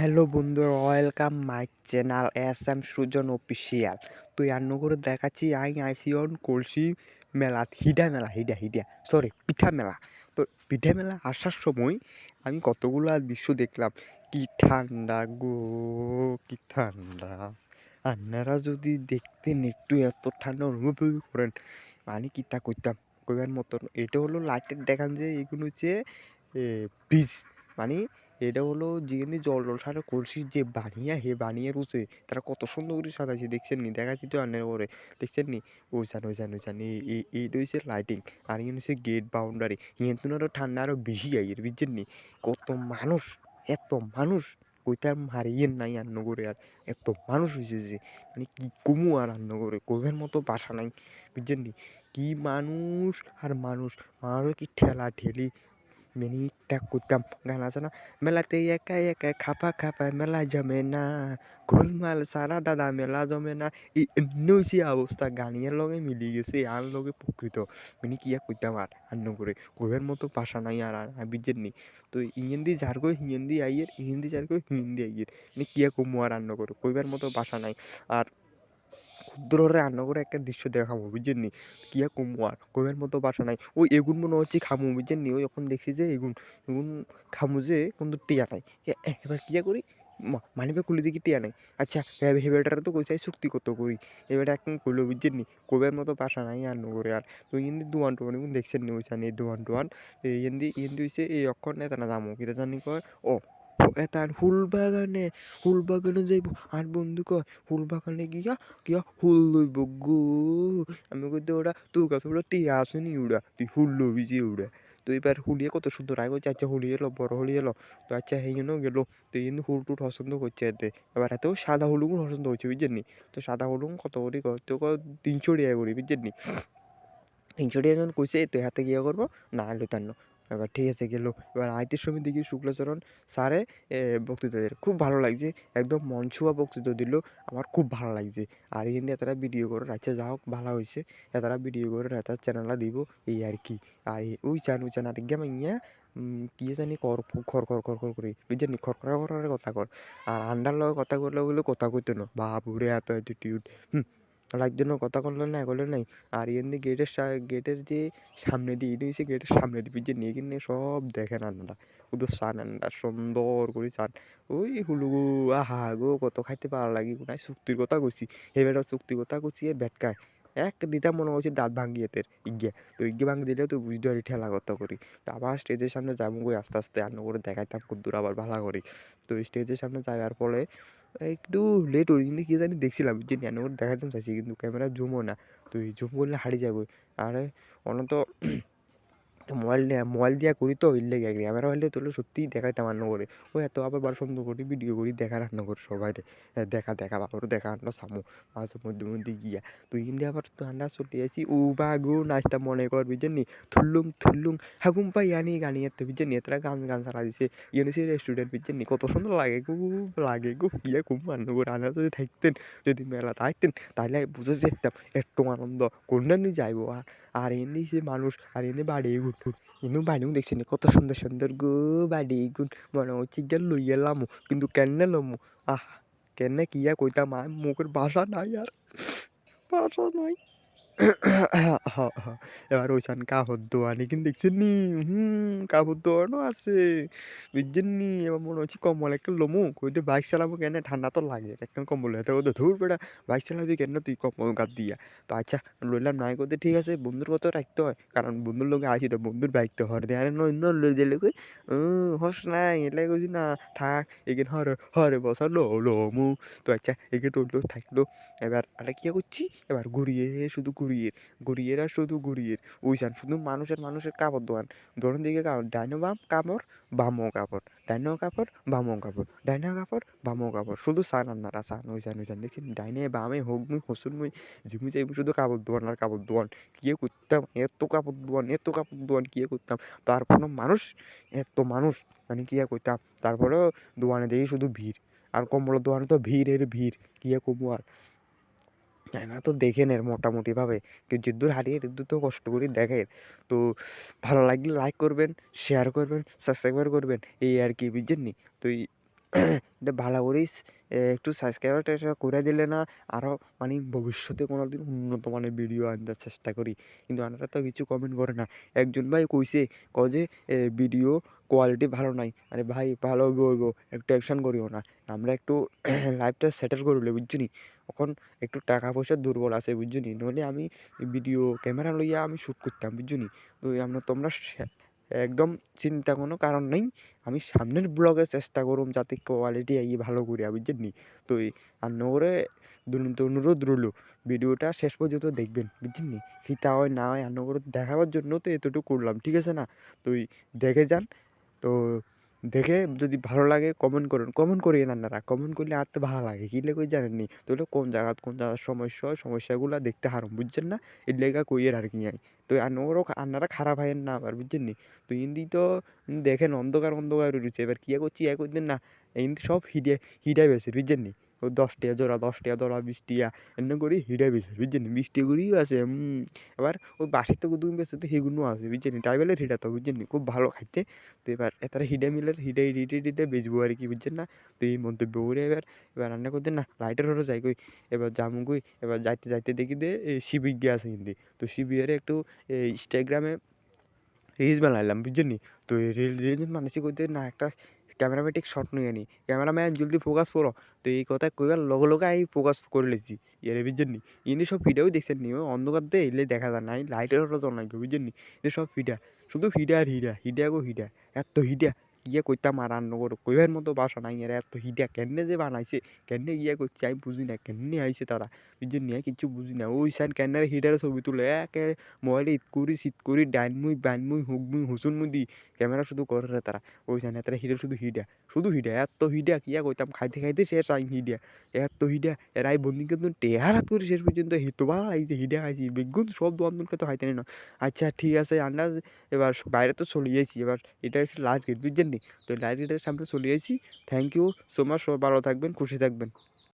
Hello বন্ধুরা welcome my channel S M Sujan official তো আন্ন করে দেখাচ্ছি, আই আইসি অন কলসি মেলা, হিডা মেলা, হিডা হিডা সরি পিঠা মেলা। তো পিঠা মেলা আসার সময় আমি কতগুলো দৃশ্য দেখলাম, কি ঠান্ডা গো, কি ঠান্ডা। আপনারা যদি দেখতেন একটু এত ঠান্ডা অনুভব করেন মানে কি তা করতাম, কইবার মতন। এটা হলো লাইটের দেখান যে, এগুলো হচ্ছে বীজ মানে এটা হলো যেখানে জল টল সারা কলসির যে বানিয়া, হে বানিয়ে রুছে তারা কত সুন্দর করে সাজাইছে, দেখছেন নি? দেখাচ্ছি তো আনের পরে দেখছেন নি? ওইসান ওইসান ওইসান এই এইটা হচ্ছে লাইটিং আর ইয়ে হচ্ছে গেট বাউন্ডারি তো আরও ঠান্ডা আরও বেশি আইয়ের, বুঝছেন নি? কত মানুষ, এত মানুষ কইতাম হারিয়ে নাই আর নগরে আর, এত মানুষ হয়েছে যে মানে কি কমু আর রান্না করে কইবার মতো বাসা নাই, বুঝছেন নি? কি মানুষ আর মানুষ আমারও কি ঠেলা ঠেলি মেনি ত্যাগ করতাম গান আছে না মেলাতে একা একা খাপা খাপা মেলা জমে না গোলমাল সারা দাদা মেলা জমে না নইসি অবস্থা গানিয়ার লগে মিলি গেছে আর লগে প্রকৃত মানে কি এক করতাম আর আন্ন করে কইবার মতো পাশা নাই আর আর বিজের নি তো হিন্দি যার কই হিন্দি আইয়ের হিন্দি যার কই হিন্দি আইয়ের মানে কি এক কমু আর আন্ন করে কইবার মতো পাশা নাই আর ক্ষুদ্র রান্না করে একটা দৃশ্য দেখাবো, বুঝছেন নি? কিয়া কমু আর? কইবার মতো বাসা নাই। ওই এগুন মনে হচ্ছে খামু, বুঝছেন নি? ওই এখন দেখছি যে এগুন এগুন খামু যে কিন্তু টিয়া নাই। এবার কিয়া করি? মানিবে কুলি দেখি টিয়া নাই। আচ্ছা হেবেটারে তো কইসাই চুক্তি কত করি? এবারে এখন কইলো, বুঝছেন নি? কইবার মতো বাসা নাই আর নগরে আর। তো ইন্দি দুয়ান টুয়ান দেখছেন নি? ওইসান এই দুয়ান টুয়ান। ইন্দি ইন্দি হইছে, এই অক্ষর নেতা না জামু। কিতা জানি কয়? ও এতান ফুল বাগানে ফুল বাগানে যাইব। আর বন্ধু কয় ফুল বাগানে গিয়া কিয়া ফুল লইব গো। আমি কইতে ওটা তোর কাছে ওটা টিয়া আসেনি ওটা তুই ফুল লবি যে ওটা তো এবার হুলিয়ে কত সুন্দর। আগে করছে আচ্ছা হুলি এলো বড় হুলি এলো তো আচ্ছা সেই জন্য গেলো। তো এই কিন্তু হুল টুল পছন্দ করছে এতে। এবার এতেও সাদা হলুগুন পছন্দ হচ্ছে বুঝছেন নি? তো সাদা হলুন কত করি তো তিনশো টাকা করি, বুঝছেন নি? তিনশো টাকা যখন কইছে তো হাতে গিয়ে করব, না লইতান্ন এবার ঠিক আছে, গেলো। এবার আইতের সময় দেখি শুক্লাচরণ স্যারে বক্তৃতা দিল খুব ভালো লাগছে, একদম মন ছুঁয়া বক্তৃতা দিল। আমার খুব ভালো লাগছে। আর এখানে এতটা ভিডিও করে আচ্ছা যা হোক, ভালো হয়েছে। এতটা ভিডিও করে এত চ্যানেলটা দিব, এই আর কি। আর ওই চান ওই চান গেম ইয়া কি জানি, কর খর খর খর খর করি। বুঝছেন খর খর কথা কর। আর আন্ডার লগে কথা করলে ওগুলো কথা কইতো না। বাপুরে, এত অ্যাটিটিউড হুম। লাগতো না কথা করলে না করলে নাই। আর এমনি গেটের গেটের যে সামনে দিয়ে এটা হচ্ছে গেটের সামনে দিয়ে যে নিয়ে কিনে সব দেখেন আন্ডা শুধু সান আন্ডা সুন্দর করে সান ওই হুলু গো, আহা গো, কত খাইতে ভালো লাগে নাই চুক্তির কথা কইছি। এবার চুক্তির কথা কইছি, এ ব্যাটকায় এক দিতা মনে হচ্ছে দাঁত ভাঙ্গি এতের ইজ্ঞা তো ইজ্ঞে ভাঙ্গি দিলেও তো বুঝতে পারি ঠেলা কথা করি। তো আবার স্টেজের সামনে যাব আস্তে আস্তে আন্ন করে দেখাইতাম কুদ্দুর আবার ভালো করি। তো স্টেজের সামনে যাওয়ার ফলে একটু লেট হই কিন্তু কী জানি দেখছিলাম যে ন্যানো করে দেখাতাম চাইছি, কিন্তু ক্যামেরা জুমও না। তো এই জুম করলে হারিয়ে যাব আরে অনত মোবাইল মোবাইল দিয়া করি তো ইল্লে গে ক্যামেরা হইলে তোলে সত্যিই দেখাইতাম রান্না করে ও এত আবার বার সুন্দর করি ভিডিও করি, দেখা রান্না করে সবাই দেখা দেখা বাবার দেখা রান্না সামু। মাঝে মধ্যে মধ্যে গিয়া। তো ইন্দি আবার তো আন্ডা চলে আসি। ও বা গো নাচটা মনে কর বুঝছেন থুল্লুং থুল্লুং হাগুম পাই আনি গানি এত বুঝছেন এতটা গান গান চালা দিছে। ইউনিসি রেস্টুরেন্ট বুঝছেন কত সুন্দর লাগে খুব লাগে গো। ইয়া খুব রান্না করে রান্না যদি থাকতেন, যদি মেলা থাকতেন তাহলে বুঝে যেতাম। এত আনন্দ। কোনটা নিয়ে যাইবো আর? আর এমনি সে মানুষ, আর এমনি বাড়ি গুট এমনি বাড়িও দেখছি না? কত সুন্দর সুন্দর গো বাড়ি গুণ। মনে হচ্ছে গিয়ে লই গেলাম কিন্তু কেন লমু? আহ, কেন কিয়া কইতাম? মুখের ভাষা নাই আর। ভাষা নাই। এবার ওইখান কাপড় দোয়ানি। কিন্তু দেখছেন নি? হুম, কাপড় দোয়ানো আছে। বুঝছেন নি? এবার মনে হচ্ছে কম্বল একটা লমু। কইতে বাইক চালাবো কেন? ঠান্ডা তো লাগে। একটা কম্বল? হাতে কইতে ধুর বেড়া। বাইক চালাবি কেন? তুই কম্বল গাদ দিয়া। তো আচ্ছা লইলাম। নাই করতে ঠিক আছে। বন্ধুর কথা রাখতে হয়। কারণ বন্ধুর লোকে আসি তো, বন্ধুর বাইক তো হর দেয় অন্য লই দিলে কই? হস নাই। এলে কইছি, না, থাক। এখানে হরে হরে বসা লো লো মু। তো আচ্ছা এখানে টোটো থাকল। এবার আরে কি করছি? এবার ঘুরিয়ে, শুধু ঘুরিয়ে। ঘুরিয়ে শুধু ঘুরিয়ে ওইখান শুধু মানুষের মানুষের কাপড় দোকান। দোকান দিকে কাপড় ডাইনো বাম কাপড়, বামো কাপড়। ডাইনো কাপড়, বামো কাপড়। ডাইনো কাপড়, বামো কাপড়। শুধু সান আন্নারা সান ওইখান ওইখান দেখছি ডাইনে, বামে হোক মুই হসুন মুই ঝিমু যাইবো শুধু কাপড় দোয়ান আর কাপড় দোয়ান কিয়ে করতাম? এত কাপড় দোয়ান এত কাপড় দোয়ান কিয়ে করতাম? তারপরও মানুষ, এত মানুষ মানে কিয়া করতাম? তারপরেও দোয়ানে দেখি শুধু ভিড়। আর কম্বলের দোয়ানে তো ভিড়ের ভিড়। কিয়া কমু আর? এনারা তো দেখেন এর মোটামুটিভাবে। কেউ যেদূর হারিয়ে যুদ্ধ তো কষ্ট করে দেখেন। তো ভালো লাগলে লাইক করবেন শেয়ার করবেন সাবস্ক্রাইবার করবেন, এই আর কি, বুঝছেন নি? তো এটা ভালো এ, একটু সাবস্ক্রাইবার করে দিলে না আরও মানে ভবিষ্যতে কোনো দিন উন্নত মানের ভিডিও আনতে চেষ্টা করি। কিন্তু আপনারা তো কিছু কমেন্ট করে না। একজন ভাই কইছে যে ভিডিও কোয়ালিটি ভালো নাই। আরে ভাই ভালো হইব একটু অ্যাকশন করিও না। আমরা একটু লাইফটা সেটেল করলে বুঝছনি? এখন একটু টাকা পয়সা দুর্বল আছে বুঝছনি? নইলে আমি ভিডিও ক্যামেরা লইয়া আমি শ্যুট করতাম বুঝছনি? তো আমরা তোমরা একদম চিন্তা কোনো কারণ নেই। আমি সামনের ব্লগে চেষ্টা করুম যাতে কোয়ালিটি আগে ভালো করি আমি যে বুঝছেন তো আর নগরে দুর্নীত অনুরোধ রইল, ভিডিওটা শেষ পর্যন্ত দেখবেন, বুঝছেন নি? খিতা হয় না হয় আর নগরে দেখাবার জন্য তো এতটুকু করলাম, ঠিক আছে না? তো দেখে যান, তো দেখে যদি ভালো লাগে কমেন্ট করুন। কমেন্ট করিয়েন আপনারা কমেন্ট করলে আঁকতে ভালো লাগে, কি লেগে জানেন নি? তাহলে কোন জায়গাত কোন জায়গার সমস্যা, সমস্যাগুলো দেখতে হারম, বুঝছেন না? এর লেগা কইয়ের আর কি আই। তো ওরও আপনারা খারাপ হয় না আবার, বুঝছেন নি? তো হিন্দি তো দেখেন অন্ধকার অন্ধকার রয়েছে এবার কী করছি? এক করছেন না হিন্দি সব হিডে, হিডাই বেছে বুঝছেন নি? দশ টিয়া জোড়া দশ টিয়া জোড়া বিশ টিয়া এমন করে হিডাই বেছে বুঝছেন? বিশ করেই আছে এবার ওই বাসির তো গুদুম বেছে তো সেগুলো আছে, বুঝছেন? টাইবেলের হিডা তো, বুঝছেন? খুব ভালো খাইতে। তো এবার এতারা হিডে মিলের, হিডে হিডে হিডে বেচবো আর কি, বুঝছেন না? তো এই মন্তব্য করে এবার এবার রান্না করতেন না, লাইটের হরো যাই কই, এবার জামু কই, এবার যাইতে যাইতে দেখি দে শিবিজ্ঞ আছে হিন্দি তো শিবিরে একটু ইনস্টাগ্রামে রিলস বানাইলাম, বুঝছেন তো রিল রিল মানুষ কইতে না, একটা ক্যামেরাম্যাটিক শট নিয়ে নি। ক্যামেরাম্যান জলদি ফোকাস করো। তো এই কথা কইবার লগে লগে আমি ফোকাস করে লেছি এর নি ইনি সব ভিডিও দেখছেন নি অন্ধকার দিয়ে এলে দেখা যায় না লাইটের তো নাই বুঝছেন নি? সব হিডা শুধু হিডা আর হিডা হিডা গো হিডা এত হিডা গিয়ে কইতাম, আর রান্না করো কইবার মতো বাসা নাই এরা, এত হিডা কেনে যে বানাইছে? কেনে গিয়া করছে আমি বুঝি না কেনে আইছে তারা? বুঝছেন নি, কিছু বুঝি না। ওই সাইড ক্যান্নারে হিডারে ছবি তুলে একে মোবাইলে ইট করি সিট করি, ডাইন মুই, বাইন মুই, হুক মুই, হুসুন মুই দি, ক্যামেরা শুধু করে রে তারা। ওই সাইনে তারা হিডা শুধু হিডা শুধু হিডা, এত হিডা কিয়া কইতাম? খাইতে খাইতে শেষ আই হিডা, এত হিডা, এর আই বন্দি কিন্তু টেহার হাত করে শেষ পর্যন্ত হেতো ভালো লাগছে হিডা খাইছি বেগুন সব দোয়ান তো খাইতে না। আচ্ছা ঠিক আছে, আন্দাজ, এবার বাইরে তো চলে গেছি, এবার এটা লাস্ট গেট বুঝছেন? নি তো গেটের সামনে চলে গেছি থ্যাংক ইউ সো মাচ সবাই ভালো থাকবেন, খুশি থাকবেন।